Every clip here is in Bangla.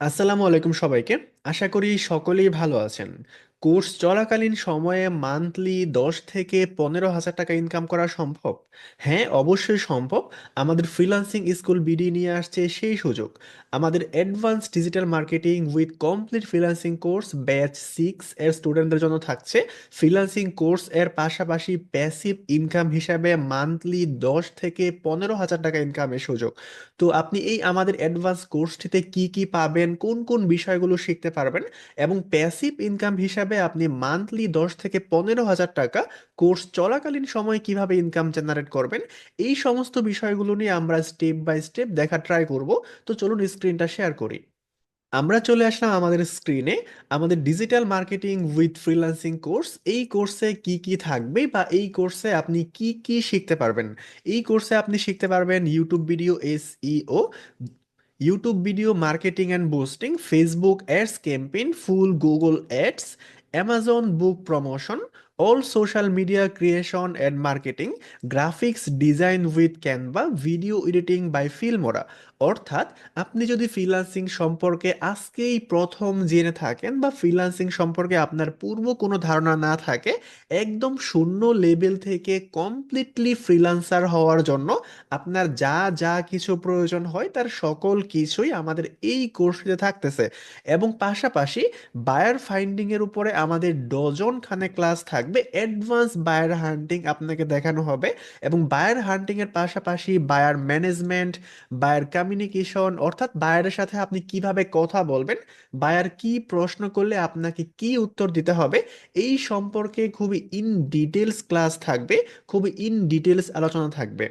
আসসালামু আলাইকুম সবাইকে। আশা করি সকলেই ভালো আছেন। কোর্স চলাকালীন সময়ে মান্থলি দশ থেকে পনেরো হাজার টাকা ইনকাম করা সম্ভব? হ্যাঁ অবশ্যই সম্ভব। আমাদের ফ্রিলান্সিং স্কুল বিডি নিয়ে আসছে সেই সুযোগ। আমাদের advance digital marketing with complete freelancing course batch six এর স্টুডেন্টদের জন্য থাকছে। ফ্রিল্যান্সিং কোর্স এর পাশাপাশি প্যাসিভ ইনকাম হিসাবে মান্থলি দশ থেকে পনেরো হাজার টাকা ইনকামের সুযোগ। তো আপনি এই আমাদের অ্যাডভান্স কোর্সটিতে কি কি পাবেন, কোন কোন বিষয়গুলো শিখতে পারবেন এবং প্যাসিভ ইনকাম হিসাবে আপনি মান্থলি দশ থেকে পনেরো হাজার টাকা কোর্স চলাকালীন সময় কীভাবে ইনকাম জেনারেট করবেন, এই সমস্ত বিষয়গুলো নিয়ে আমরা স্টেপ বাই স্টেপ দেখা ট্রাই করব। তো চলুন স্ক্রিনটা শেয়ার করি। আমরা চলে আসলাম আমাদের স্ক্রিনে আমাদের digital marketing with freelancing course এই কোর্সে কি কি থাকবে বা এই কোর্সে আপনি কি কি শিখতে পারবেন? এই কোর্সে আপনি শিখতে পারবেন YouTube video SEO YouTube video marketing and boosting Facebook ads campaign full Google ads Amazon book promotion all social media creation and marketing graphics design with Canva video editing by Filmora অর্থাৎ আপনি যদি ফ্রিল্যান্সিং সম্পর্কে আজকেই প্রথম জেনে থাকেন বা ফ্রিল্যান্সিং সম্পর্কে আপনার পূর্ব কোনো ধারণা না থাকে, একদম শূন্য লেভেল থেকে কমপ্লিটলি ফ্রিল্যান্সার হওয়ার জন্য আপনার যা যা কিছু প্রয়োজন হয় তার সকল কিছুই আমাদের এই কোর্সটিতে থাকতেছে। এবং পাশাপাশি বায়ার ফাইন্ডিং এর উপরে আমাদের ডজন খানে ক্লাস থাকবে অ্যাডভান্স বায়ার হান্টিং আপনাকে দেখানো হবে। এবং বায়ার হান্টিং এর পাশাপাশি বায়ার ম্যানেজমেন্ট বায়ার কমিউনিকেশন অর্থাৎ বায়ারের সাথে আপনি কীভাবে কথা বলবেন বায়ার কি প্রশ্ন করলে আপনাকে কি উত্তর দিতে হবে, এই সম্পর্কে খুবই ইন ডিটেলস ক্লাস থাকবে, খুবই ইন ডিটেলস আলোচনা থাকবে।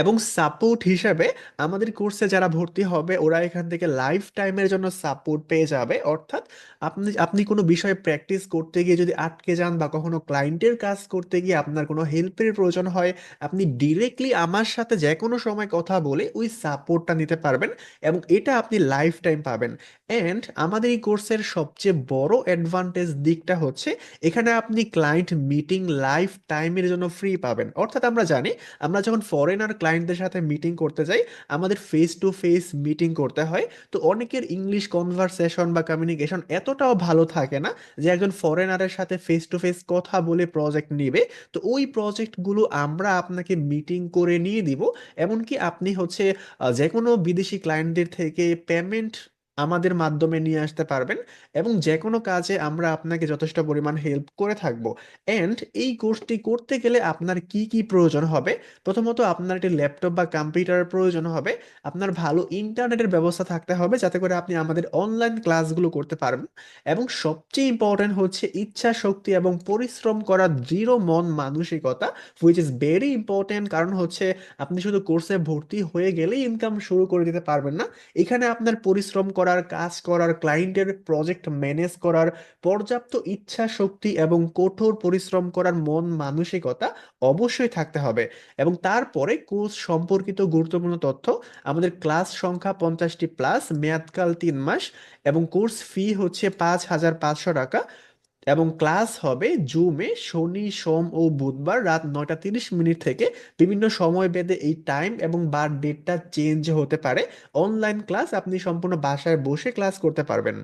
এবং সাপোর্ট হিসেবে আমাদের কোর্সে যারা ভর্তি হবে, ওরা এখান থেকে লাইফ টাইমের জন্য সাপোর্ট পেয়ে যাবে। অর্থাৎ আপনি আপনি কোনো বিষয়ে প্র্যাকটিস করতে গিয়ে যদি আটকে যান বা কখনো ক্লায়েন্টের কাজ করতে গিয়ে আপনার কোনো হেল্পের প্রয়োজন হয়, আপনি ডিরেক্টলি আমার সাথে যে কোনো সময় কথা বলে ওই সাপোর্টটা নিতে পারবেন এবং এটা আপনি লাইফ টাইম পাবেন। অ্যান্ড আমাদের এই কোর্সের সবচেয়ে বড় অ্যাডভান্টেজ দিকটা হচ্ছে, এখানে আপনি ক্লায়েন্ট মিটিং লাইফ টাইমের জন্য ফ্রি পাবেন। অর্থাৎ আমরা জানি, আমরা যখন ফরেনার ক্লায়েন্টদের সাথে মিটিং করতে যাই, আমাদের ফেস টু ফেস মিটিং করতে হয়। তো অনেকের ইংলিশ কনভারসেশন বা কমিউনিকেশন এতটাও ভালো থাকে না যে একজন ফরেনারের সাথে ফেস টু ফেস কথা বলে প্রজেক্ট নেবে। তো ওই প্রজেক্টগুলো আমরা আপনাকে মিটিং করে নিয়ে দিব। এমনকি আপনি হচ্ছে যে কোনো বিদেশি ক্লায়েন্টদের থেকে পেমেন্ট আমাদের মাধ্যমে নিয়ে আসতে পারবেন এবং যে কোনো কাজে আমরা আপনাকে যথেষ্ট পরিমাণ হেল্প করে থাকব। অ্যান্ড এই কোর্সটি করতে গেলে আপনার কি কি প্রয়োজন হবে? প্রথমত আপনার একটি ল্যাপটপ বা কম্পিউটারের প্রয়োজন হবে। আপনার ভালো ইন্টারনেটের ব্যবস্থা থাকতে হবে যাতে করে আপনি আমাদের অনলাইন ক্লাসগুলো করতে পারবেন। এবং সবচেয়ে ইম্পর্টেন্ট হচ্ছে ইচ্ছা শক্তি এবং পরিশ্রম করা দৃঢ় মন মানসিকতা হুইচ ইজ ভেরি ইম্পর্টেন্ট কারণ হচ্ছে আপনি শুধু কোর্সে ভর্তি হয়ে গেলেই ইনকাম শুরু করে দিতে পারবেন না। এখানে আপনার পরিশ্রম করার, কাজ করার ক্লায়েন্টের প্রজেক্ট ম্যানেজ করার, পর্যাপ্ত ইচ্ছা শক্তি এবং কঠোর পরিশ্রম করার মন মানসিকতা অবশ্যই থাকতে হবে। এবং তারপরে কোর্স সম্পর্কিত গুরুত্বপূর্ণ তথ্য, আমাদের ক্লাস সংখ্যা পঞ্চাশটি প্লাস মেয়াদকাল তিন মাস এবং কোর্স ফি হচ্ছে পাঁচ হাজার পাঁচশো টাকা। এবং ক্লাস হবে জুমে শনি, সোম ও বুধবার রাত নয়টা তিরিশ মিনিট থেকে বিভিন্ন সময় বেঁধে এই টাইম এবং বার ডেটটা চেঞ্জ হতে পারে। অনলাইন ক্লাস আপনি সম্পূর্ণ বাসায় বসে ক্লাস করতে পারবেন।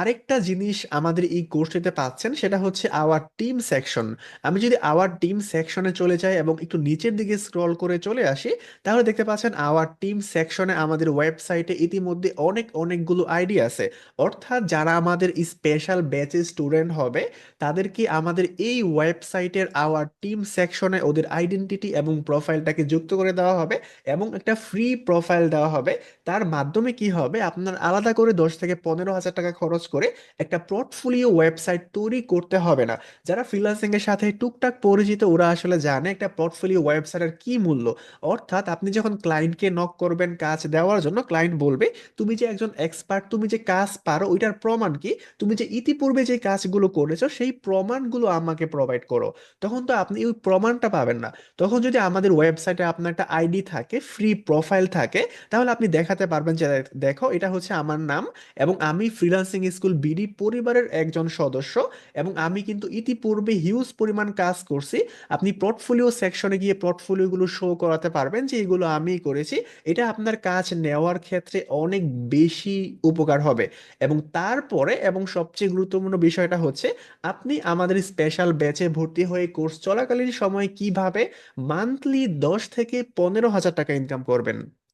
আরেকটা জিনিস আমাদের এই কোর্সটিতে পাচ্ছেন, সেটা হচ্ছে আওয়ার টিম সেকশন আমি যদি আওয়ার টিম সেকশনে চলে যাই এবং একটু নিচের দিকে স্ক্রল করে চলে আসি, তাহলে দেখতে পাচ্ছেন আওয়ার টিম সেকশনে আমাদের ওয়েবসাইটে ইতিমধ্যে অনেক অনেকগুলো আইডি আছে। অর্থাৎ যারা আমাদের স্পেশাল ব্যাচের স্টুডেন্ট হবে, তাদেরকে আমাদের এই ওয়েবসাইটের আওয়ার টিম সেকশনে ওদের আইডেন্টিটি এবং প্রোফাইলটাকে যুক্ত করে দেওয়া হবে এবং একটা ফ্রি প্রোফাইল দেওয়া হবে। তার মাধ্যমে কি হবে? আপনার আলাদা করে দশ থেকে পনেরো হাজার টাকা খরচ করে একটা পোর্টফোলিও ওয়েবসাইট তৈরি করতে হবে না। যারা ফ্রিল্যান্সিং এর সাথে টুকটাক পরিচিত, ওরা আসলে জানে একটা পোর্টফোলিও ওয়েবসাইটের কি মূল্য। অর্থাৎ আপনি যখন ক্লায়েন্টকে নক করবেন কাজ দেওয়ার জন্য ক্লায়েন্ট বলবে, তুমি যে একজন এক্সপার্ট তুমি যে কাজ পারো, ওইটার প্রমাণ কি? তুমি যে ইতিপূর্বে যে কাজগুলো করেছ, সেই প্রমাণগুলো আমাকে প্রোভাইড করো। তখন তো আপনি ওই প্রমাণটা পাবেন না। তখন যদি আমাদের ওয়েবসাইটে আপনার একটা আইডি থাকে ফ্রি প্রোফাইল থাকে, তাহলে আপনি দেখাতে পারবেন যে, দেখো, এটা হচ্ছে আমার নাম এবং আমি ফ্রিল্যান্সিং স্কুল বিডি পরিবারের একজন সদস্য এবং আমি কিন্তু ইতিপূর্বে হিউজ পরিমাণ কাজ করছি। আপনি পোর্টফোলিও সেকশনে গিয়ে পোর্টফোলিওগুলো শো করাতে পারবেন যে এগুলো আমিই করেছি। এটা আপনার কাজ নেওয়ার ক্ষেত্রে অনেক বেশি উপকার হবে। এবং তারপরে এবং সবচেয়ে গুরুত্বপূর্ণ বিষয়টা হচ্ছে, আপনি আমাদের স্পেশাল ব্যাচে ভর্তি হয়ে কোর্স চলাকালীন সময় কীভাবে মান্থলি দশ থেকে পনেরো হাজার টাকা ইনকাম করবেন?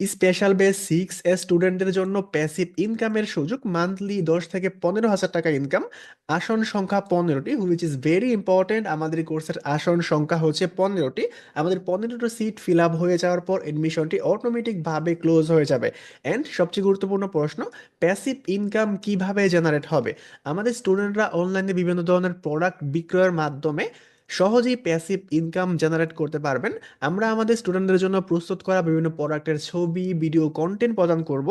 স্পেশাল বেস সিক্স এ স্টুডেন্টদের জন্য প্যাসিভ ইনকামের সুযোগ মান্থলি দশ থেকে পনেরো হাজার টাকা ইনকাম আসন সংখ্যা পনেরোটি হুইচ ইজ ভেরি ইম্পর্টেন্ট আমাদের কোর্সের আসন সংখ্যা হচ্ছে পনেরোটি। আমাদের পনেরোটা সিট ফিল আপ হয়ে যাওয়ার পর এডমিশনটি অটোমেটিকভাবে ক্লোজ হয়ে যাবে। অ্যান্ড সবচেয়ে গুরুত্বপূর্ণ প্রশ্ন প্যাসিভ ইনকাম কীভাবে জেনারেট হবে? আমাদের স্টুডেন্টরা অনলাইনে বিভিন্ন ধরনের প্রোডাক্ট বিক্রয়ের মাধ্যমে সহজেই প্যাসিভ ইনকাম জেনারেট করতে পারবেন। আমরা আমাদের স্টুডেন্টদের জন্য প্রস্তুত করা বিভিন্ন প্রোডাক্টের ছবি ভিডিও কন্টেন্ট প্রদান করব।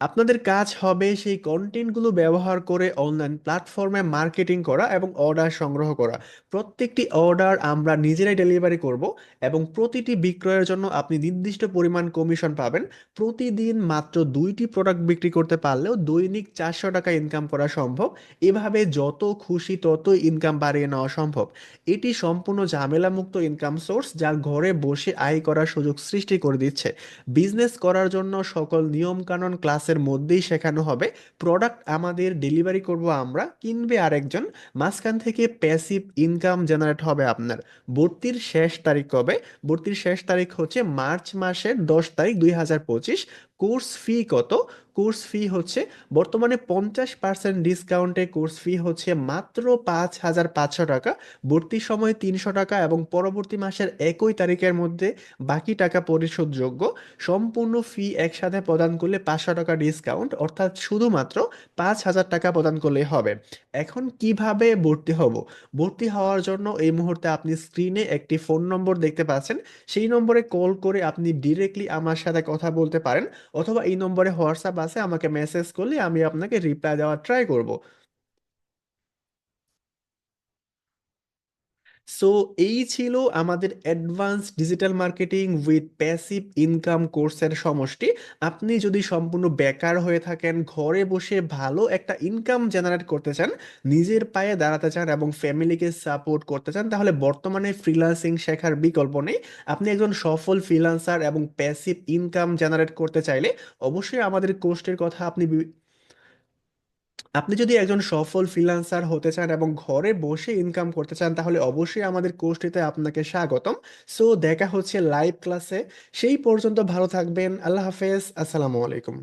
আপনাদের কাজ হবে সেই কন্টেন্টগুলো ব্যবহার করে অনলাইন প্ল্যাটফর্মে মার্কেটিং করা এবং অর্ডার সংগ্রহ করা। প্রত্যেকটি অর্ডার আমরা নিজেরাই ডেলিভারি করব এবং প্রতিটি বিক্রয়ের জন্য আপনি নির্দিষ্ট পরিমাণ কমিশন পাবেন। প্রতিদিন মাত্র দুইটি প্রোডাক্ট বিক্রি করতে পারলেও দৈনিক চারশো টাকা ইনকাম করা সম্ভব। এভাবে যত খুশি তত ইনকাম বাড়িয়ে নেওয়া সম্ভব। এটি সম্পূর্ণ ঝামেলামুক্ত ইনকাম সোর্স যা ঘরে বসে আয় করার সুযোগ সৃষ্টি করে দিচ্ছে। বিজনেস করার জন্য সকল নিয়মকানুন ক্লাসের মধ্যেই শেখানো হবে। প্রোডাক্ট আমাদের ডেলিভারি করব আমরা, কিনবে আরেকজন, মাঝখান থেকে প্যাসিভ ইনকাম জেনারেট হবে আপনার। ভর্তির শেষ তারিখ কবে? ভর্তির শেষ তারিখ হচ্ছে মার্চ মাসের দশ তারিখ দুই হাজার পঁচিশ। কোর্স ফি কত? কোর্স ফি হচ্ছে বর্তমানে পঞ্চাশ পার্সেন্ট ডিসকাউন্টে কোর্স ফি হচ্ছে মাত্র পাঁচ হাজার পাঁচশো টাকা। ভর্তির সময় তিনশো টাকা এবং পরবর্তী মাসের একই তারিখের মধ্যে বাকি টাকা পরিশোধযোগ্য। সম্পূর্ণ ফি একসাথে প্রদান করলে পাঁচশো টাকা ডিসকাউন্ট, অর্থাৎ শুধুমাত্র পাঁচ হাজার টাকা প্রদান করলেই হবে। এখন কীভাবে ভর্তি হব? ভর্তি হওয়ার জন্য এই মুহূর্তে আপনি স্ক্রিনে একটি ফোন নম্বর দেখতে পাচ্ছেন। সেই নম্বরে কল করে আপনি ডিরেক্টলি আমার সাথে কথা বলতে পারেন। অথবা এই নম্বরে হোয়াটসঅ্যাপ আছে আমাকে মেসেজ করলে আমি আপনাকে রিপ্লাই দেওয়ার ট্রাই করব। সো এই ছিল আমাদের advance digital marketing with passive income কোর্সের সমষ্টি। আপনি যদি সম্পূর্ণ বেকার হয়ে থাকেন, ঘরে বসে ভালো একটা ইনকাম জেনারেট করতে চান, নিজের পায়ে দাঁড়াতে চান এবং ফ্যামিলিকে সাপোর্ট করতে চান, তাহলে বর্তমানে ফ্রিল্যান্সিং শেখার বিকল্প নেই। আপনি একজন সফল ফ্রিল্যান্সার এবং প্যাসিভ ইনকাম জেনারেট করতে চাইলে অবশ্যই আমাদের কোর্সটির কথা আপনি আপনি যদি একজন সফল ফ্রিল্যান্সার হতে চান এবং ঘরে বসে ইনকাম করতে চান, তাহলে অবশ্যই আমাদের কোর্সটিতে আপনাকে স্বাগতম। সো দেখা হচ্ছে লাইভ ক্লাসে সেই পর্যন্ত ভালো থাকবেন। আল্লাহ হাফেজ। আসসালামু আলাইকুম।